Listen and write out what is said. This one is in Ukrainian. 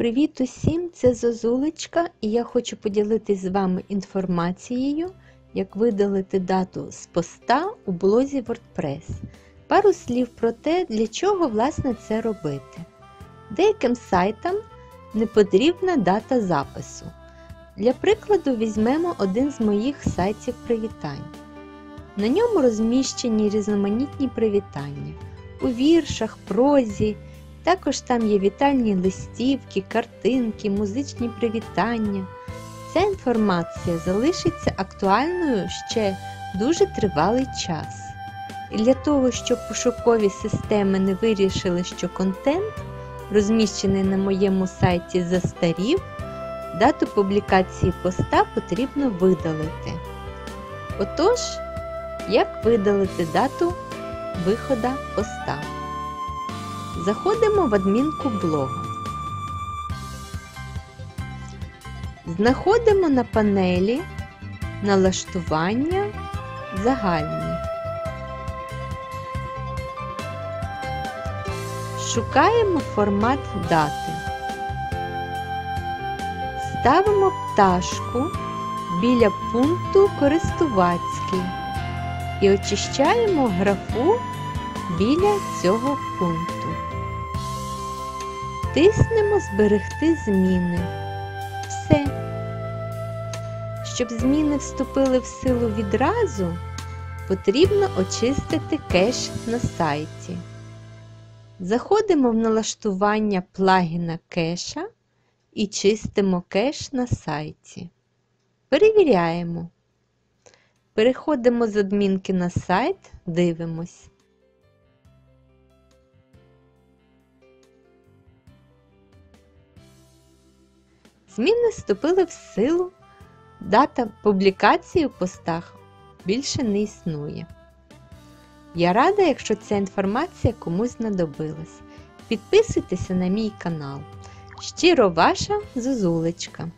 Привіт усім! Це Зозулечка і я хочу поділитись з вами інформацією, як видалити дату з поста у блозі WordPress. Пару слів про те, для чого власне це робити. Деяким сайтам не потрібна дата запису. Для прикладу, візьмемо один з моїх сайтів привітань. На ньому розміщені різноманітні привітання у віршах, прозі. Також там є вітальні листівки, картинки, музичні привітання. Ця інформація залишиться актуальною ще дуже тривалий час. І для того, щоб пошукові системи не вирішили, що контент, розміщений на моєму сайті, застарів, дату публікації поста потрібно видалити. Отож, як видалити дату виходу поста? Заходимо в адмінку блога. Знаходимо на панелі Налаштування загальні. Шукаємо формат дати. Ставимо пташку біля пункту Користувацький і очищаємо графу біля цього пункту. Тиснемо Зберегти зміни. Все. Щоб зміни вступили в силу відразу, потрібно очистити кеш на сайті. Заходимо в налаштування плагіна кеша і чистимо кеш на сайті. Перевіряємо. Переходимо з адмінки на сайт, дивимось. Зміни вступили в силу. Дата публікації у постах більше не існує. Я рада, якщо ця інформація комусь знадобилась. Підписуйтеся на мій канал. Щиро ваша Зозулечка!